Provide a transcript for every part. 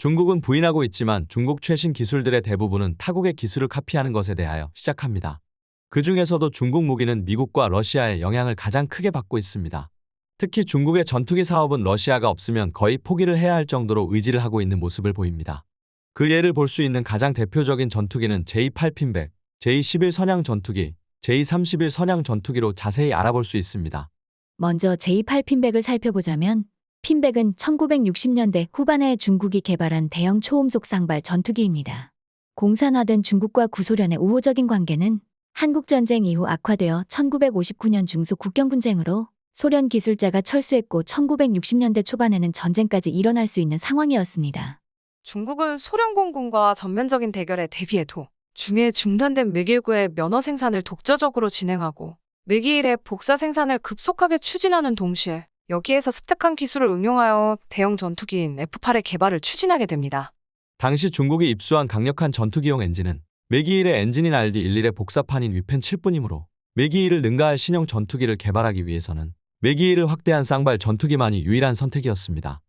중국은 부인하고 있지만 중국 최신 기술들의 대부분은 타국의 기술을 카피하는 것에 대하여 시작합니다. 그 중에서도 중국 무기는 미국과 러시아의 영향을 가장 크게 받고 있습니다. 특히 중국의 전투기 사업은 러시아가 없으면 거의 포기를 해야 할 정도로 의지를 하고 있는 모습을 보입니다. 그 예를 볼 수 있는 가장 대표적인 전투기는 J8 핀백, J11 선양 전투기, J31 선양 전투기로 자세히 알아볼 수 있습니다. 먼저 제2 핀백을 살펴보자면 핀백은 1960년대 후반에 중국이 개발한 대형 초음속 쌍발 전투기입니다. 공산화된 중국과 구소련의 우호적인 관계는 한국전쟁 이후 악화되어 1959년 중소 국경분쟁으로 소련 기술자가 철수했고 1960년대 초반에는 전쟁까지 일어날 수 있는 상황이었습니다. 중국은 소련 공군과 전면적인 대결에 대비해도 중에 중단된 맥1구의 면허 생산을 독자적으로 진행하고 맥2일의 복사 생산을 급속하게 추진하는 동시에 여기에서 습득한 기술을 응용하여 대형 전투기인 F8의 개발을 추진하게 됩니다. 당시 중국이 입수한 강력한 전투기용 엔진은 매기일의 엔진인 RD11의 복사판인 위펜 7뿐이므로 매기일을 능가할 신형 전투기를 개발하기 위해서는 매기일을 확대한 쌍발 전투기만이 유일한 선택이었습니다.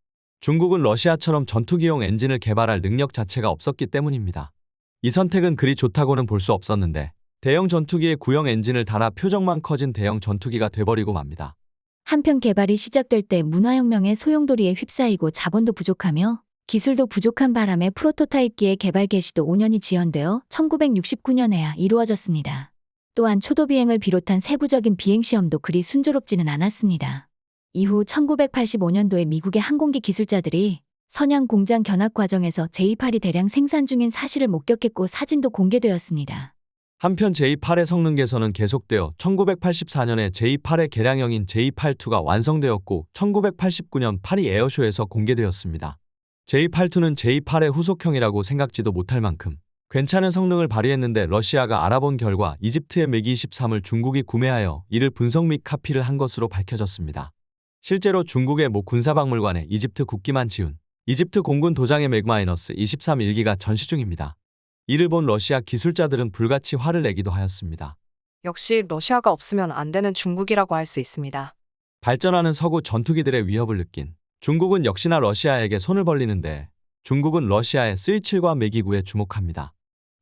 중국은 러시아처럼 전투기용 엔진을 개발할 능력 자체가 없었기 때문입니다. 이 선택은 그리 좋다고는 볼 수 없었는데 대형 전투기의 구형 엔진을 달아 표적만 커진 대형 전투기가 돼버리고 맙니다. 한편 개발이 시작될 때 문화혁명의 소용돌이에 휩싸이고 자본도 부족하며 기술도 부족한 바람에 프로토타입기의 개발 개시도 5년이 지연되어 1969년에야 이루어졌습니다. 또한 초도 비행을 비롯한 세부적인 비행 시험도 그리 순조롭지는 않았습니다. 이후 1985년도에 미국의 항공기 기술자들이 선양 공장 견학 과정에서 제28이 대량 생산 중인 사실을 목격했고 사진도 공개되었습니다. 한편 j8의 성능 개선은 계속되어 1984년에 j8의 개량형인 j82가 완성되었고 1989년 파리 에어쇼에서 공개되었습니다. j82는 j8의 후속형이라고 생각지도 못할 만큼 괜찮은 성능을 발휘했는데 러시아가 알아본 결과 이집트의 맥이 23을 중국이 구매하여 이를 분석 및 카피를 한 것으로 밝혀졌습니다. 실제로 중국의 모 군사박물관에 이집트 국기만 지운 이집트 공군 도장의 맥-23 일기가 전시 중입니다. 이를 본 러시아 기술자들은 불같이 화를 내기도 하였습니다. 역시 러시아가 없으면 안 되는 중국이라고 할 수 있습니다. 발전하는 서구 전투기들의 위협을 느낀 중국은 역시나 러시아에게 손을 벌리는데 중국은 러시아의 스위칠과 매기구에 주목합니다.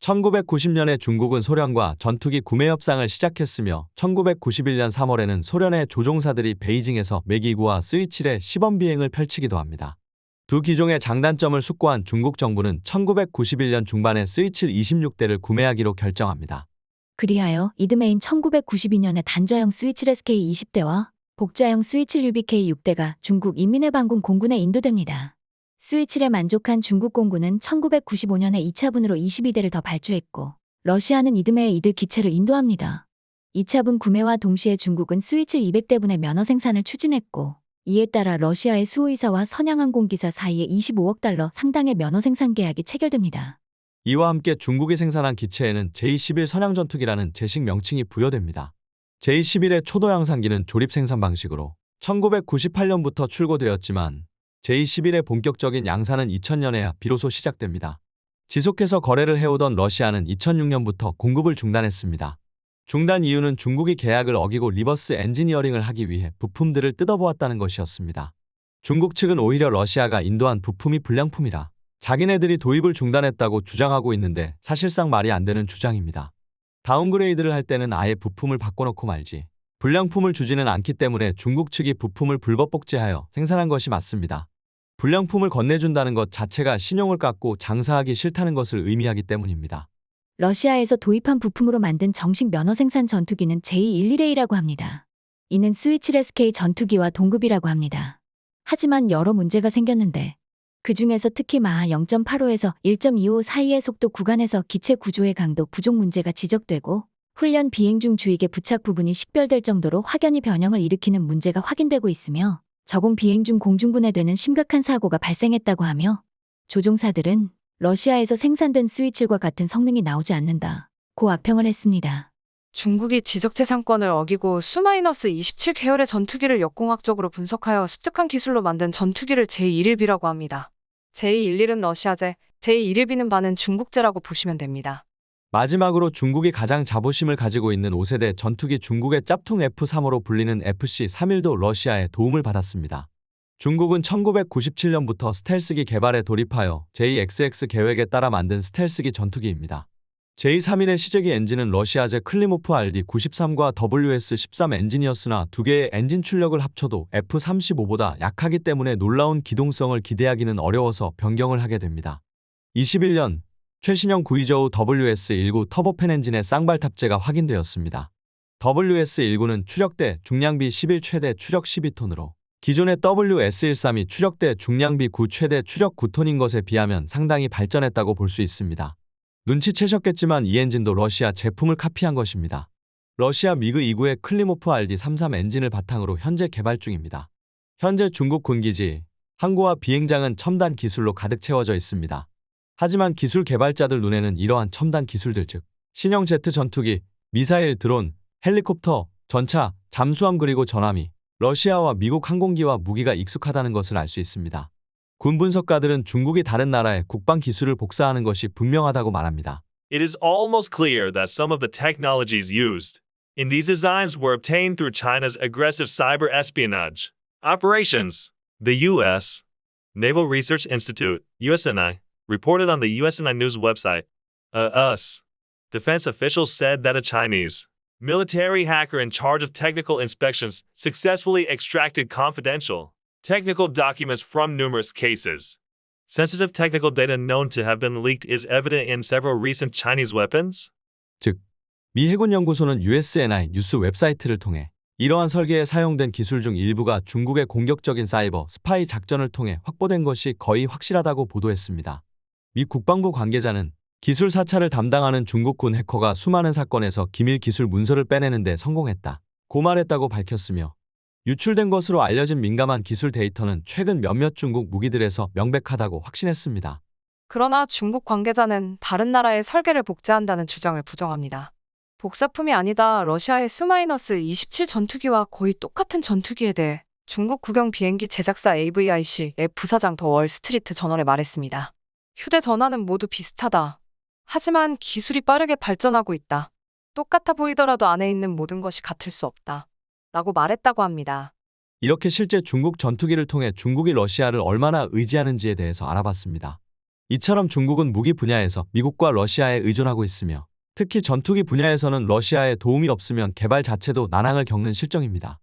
1990년에 중국은 소련과 전투기 구매 협상을 시작했으며 1991년 3월에는 소련의 조종사들이 베이징에서 매기구와 스위칠의 시범 비행을 펼치기도 합니다. 두 기종의 장단점을 숙고한 중국 정부는 1991년 중반에 스위칠 26대를 구매하기로 결정합니다. 그리하여 이듬해인 1992년에 단좌형 스위칠 SK 20대와 복좌형 스위칠 UBK 6대가 중국 인민해방군 공군에 인도됩니다. 스위칠에 만족한 중국 공군은 1995년에 2차분으로 22대를 더 발주했고 러시아는 이듬해에 이들 기체를 인도합니다. 2차분 구매와 동시에 중국은 스위칠 200대분의 면허 생산을 추진했고 이에 따라 러시아의 수호이사와 선양항공기사 사이에 25억 달러 상당의 면허 생산 계약이 체결됩니다. 이와 함께 중국이 생산한 기체에는 J11 선양전투기라는 제식 명칭이 부여됩니다. J11의 초도 양산기는 조립 생산 방식으로 1998년부터 출고되었지만 J11의 본격적인 양산은 2000년에야 비로소 시작됩니다. 지속해서 거래를 해오던 러시아는 2006년부터 공급을 중단했습니다. 중단 이유는 중국이 계약을 어기고 리버스 엔지니어링을 하기 위해 부품들을 뜯어보았다는 것이었습니다. 중국 측은 오히려 러시아가 인도한 부품이 불량품이라 자기네들이 도입을 중단했다고 주장하고 있는데 사실상 말이 안 되는 주장입니다. 다운그레이드를 할 때는 아예 부품을 바꿔놓고 말지 불량품을 주지는 않기 때문에 중국 측이 부품을 불법 복제하여 생산한 것이 맞습니다. 불량품을 건네준다는 것 자체가 신용을 깎고 장사하기 싫다는 것을 의미하기 때문입니다. 러시아에서 도입한 부품으로 만든 정식 면허 생산 전투기는 J11A라고 합니다. 이는 SK 전투기와 동급이라고 합니다. 하지만 여러 문제가 생겼는데 그 중에서 특히 마하 0.85에서 1.25 사이의 속도 구간에서 기체 구조의 강도 부족 문제가 지적되고 훈련 비행 중 주익의 부착 부분이 식별될 정도로 확연히 변형을 일으키는 문제가 확인되고 있으며 저공 비행 중 공중분해되는 심각한 사고가 발생했다고 하며 조종사들은 러시아에서 생산된 스위칠과 같은 성능이 나오지 않는다. 고 악평을 했습니다. 중국이 지적재산권을 어기고 수-27 계열의 전투기를 역공학적으로 분석하여 습득한 기술로 만든 전투기를 제1일비라고 합니다. 제1일은 러시아제, 제1일비는 반은 중국제라고 보시면 됩니다. 마지막으로 중국이 가장 자부심을 가지고 있는 5세대 전투기 중국의 짭퉁 F3으로 불리는 FC-31도 러시아의 도움을 받았습니다. 중국은 1997년부터 스텔스기 개발에 돌입하여 JXX 계획에 따라 만든 스텔스기 전투기입니다. j3일의 시제기 엔진은 러시아제 클리모프 RD-93과 WS-13 엔진이었으나 두 개의 엔진 출력을 합쳐도 F-35보다 약하기 때문에 놀라운 기동성을 기대하기는 어려워서 변경을 하게 됩니다. 21년 최신형 구이저우 WS-19 터보팬 엔진의 쌍발 탑재가 확인되었습니다. WS-19는 추력대 중량비 11 최대 추력 12톤으로 기존의 WS-132 추력대 중량비 9 최대 추력 9톤인 것에 비하면 상당히 발전했다고 볼 수 있습니다. 눈치채셨겠지만 이 엔진도 러시아 제품을 카피한 것입니다. 러시아 미그 2구의 클리모프 RD33 엔진을 바탕으로 현재 개발 중입니다. 현재 중국 군기지, 항구와 비행장은 첨단 기술로 가득 채워져 있습니다. 하지만 기술 개발자들 눈에는 이러한 첨단 기술들 즉 신형 제트 전투기, 미사일, 드론, 헬리콥터, 전차, 잠수함 그리고 전함이 러시아와 미국 항공기와 무기가 익숙하다는 것을 알 수 있습니다. 군 분석가들은 중국이 다른 나라의 국방 기술을 복사하는 것이 분명하다고 말합니다. It is almost clear that some of the technologies used in these designs were obtained through China's aggressive cyber espionage operations. The U.S. Naval Research Institute, USNI, reported on the USNI news website, uh, US. Defense officials said that a Chinese military hacker in charge of technical inspections successfully extracted confidential technical documents from numerous cases. Sensitive technical data known to have been leaked is evident in several recent Chinese weapons. 미 해군연구소는 USNI 뉴스 웹사이트를 통해 이러한 설계에 사용된 기술 중 일부가 중국의 공격적인 사이버 스파이 작전을 통해 확보된 것이 거의 확실하다고 보도했습니다. 미 국방부 관계자는 기술 사찰을 담당하는 중국군 해커가 수많은 사건에서 기밀 기술 문서를 빼내는 데 성공했다. 고말했다고 밝혔으며 유출된 것으로 알려진 민감한 기술 데이터는 최근 몇몇 중국 무기들에서 명백하다고 확신했습니다. 그러나 중국 관계자는 다른 나라의 설계를 복제한다는 주장을 부정합니다. 복사품이 아니다 러시아의 스마이너스 27 전투기와 거의 똑같은 전투기에 대해 중국 국영 비행기 제작사 AVIC의 부사장 더 월스트리트 저널에 말했습니다. 휴대전화는 모두 비슷하다. 하지만 기술이 빠르게 발전하고 있다. 똑같아 보이더라도 안에 있는 모든 것이 같을 수 없다. 라고 말했다고 합니다. 이렇게 실제 중국 전투기를 통해 중국이 러시아를 얼마나 의지하는지에 대해서 알아봤습니다. 이처럼 중국은 무기 분야에서 미국과 러시아에 의존하고 있으며 특히 전투기 분야에서는 러시아의 도움이 없으면 개발 자체도 난항을 겪는 실정입니다.